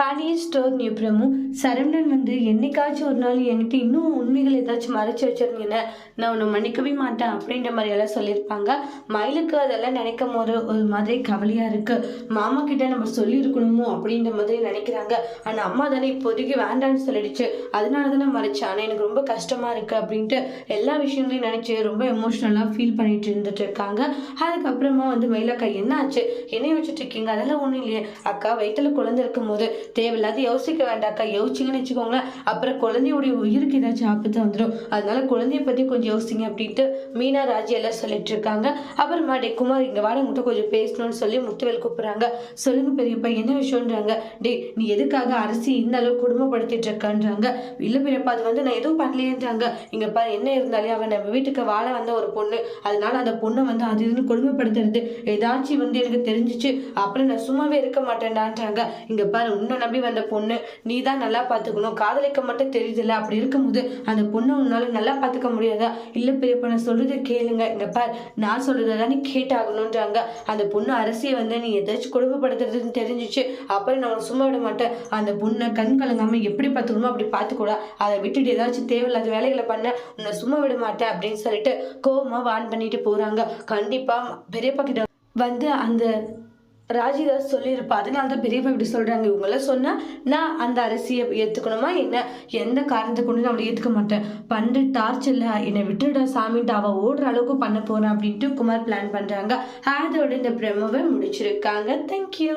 Pandian store Prabhu Saravanan வந்து என்னைக்காச்சும் ஒரு நாள் என்கிட்ட இன்னும் உண்மைகள் ஏதாச்சும் மறைச்சு வச்சிருந்தீங்கன்னா நான் உன்னை மன்னிக்கவே மாட்டேன் அப்படின்ற மாதிரியெல்லாம் சொல்லியிருப்பாங்க. மயிலுக்கு அதெல்லாம் நினைக்கும் போது ஒரு மாதிரி கவலையாக இருக்குது மாமா கிட்ட நம்ம சொல்லியிருக்கணுமோ அப்படின்ற மாதிரி நினைக்கிறாங்க. ஆனால் அம்மா தானே இப்போதைக்கு வேண்டான்னு சொல்லிடுச்சு. அதனால தானே மறைச்சேன். ஆனால் எனக்கு ரொம்ப கஷ்டமாக இருக்குது அப்படின்ட்டு எல்லா விஷயங்களையும் நினச்சி ரொம்ப எமோஷ்னலாக ஃபீல் பண்ணிட்டு இருந்துட்டு இருக்காங்க. அதுக்கப்புறமா வந்து மயிலக்கா என்ன ஆச்சு என்ன வச்சுட்டு இருக்கீங்க? அதெல்லாம் ஒன்றும் இல்லையே. அக்கா வயிற்றுல குழந்தை இருக்கும் போது தேவையில்லாத யோசிக்க வேண்டாக்கா யோசிச்சிங்கன்னு வச்சுக்கோங்களேன். அப்புறம் குழந்தையோடைய உயிருக்கு ஏதாச்சும் ஆபத்து வந்துடும். அதனால குழந்தைய பற்றி கொஞ்சம் யோசிங்க அப்படின்ட்டு மீனா ராஜி எல்லாம் சொல்லிட்டு இருக்காங்க. அப்புறமா டே குமார் இங்கே வாட மட்டும் கொஞ்சம் பேசணும்னு சொல்லி முத்துவேல் கூப்பிடுறாங்க. சொல்லுங்க பெரியப்பா என்ன விஷயம்ன்றாங்க. டே நீ எதுக்காக அரசி இந்த அளவு குடும்பப்படுத்திட்டு இருக்கான்றாங்க. இல்லை பெரியப்பா அது வந்து நான் எதுவும் பண்ணலையேன்றாங்க. இங்க பா என்ன இருந்தாலே அவன் நம்ம வீட்டுக்கு வாழ வந்த ஒரு பொண்ணு. அதனால அந்த பொண்ணை வந்து அது இதுன்னு கொடுமைப்படுத்துறது. ஏதாச்சும் வந்து எனக்கு தெரிஞ்சிச்சு. அப்புறம் நான் சும்மாவே இருக்க மாட்டேன்டான்றாங்க. இங்க பாரு உன்னை நம்பி வந்த பொண்ணு நீ தான் நல்லா பார்த்துக்கணும். காதலிக்க மட்டும் தெரியுதுல்ல. அப்படி இருக்கும்போது அந்த பொண்ணை உன்னால நல்லா பார்த்துக்க முடியாதா? இல்லை பெரியப்பா நான் சொல்றதை கேளுங்க. இங்க பார் நான் சொல்றதை தானே நீ கேட்டாகணுன்றாங்க அந்த பொண்ணு அரசியை வந்து நீ ஏதாச்சும் கொடுமைப்படுத்துறதுன்னு தெரிஞ்சிச்சு. அப்புறம் நான் உன்னை சும்மா விட மாட்டேன். அந்த பொண்ணை கண் கலங்காம எப்படி பார்த்துக்கணுமோ அப்படி பார்த்துக்கூடா. அதை விட்டுட்டு ஏதாச்சும் தேவையில்லாத வேலைகளை பண்ண உன்னை சும்மா விட மாட்டேன் அப்படின்னு சொல்லிட்டு கோபமாக வான் பண்ணிட்டு போறாங்க. கண்டிப்பா பெரியப்பா கிட்ட வந்து அந்த ராஜிதாஸ் சொல்லியிருப்பா. அதனால தான் பெரியப்பா இப்படி சொல்கிறாங்க இவங்களாம் சொன்னால் நான் அந்த அரசியை ஏற்றுக்கணுமா என்ன? எந்த காரணத்தை கொண்டு நான் அவளை ஏற்றுக்க மாட்டேன். பண்டு டார்ச் இல்லை. என்னை விட்டுடா சாமின்ட்டு அவள் ஓடுற அளவுக்கு பண்ண போகிறேன் அப்படின்ட்டு குமார் பிளான் பண்ணுறாங்க அதோட இந்த பிரமவை முடிச்சிருக்காங்க. தேங்க்யூ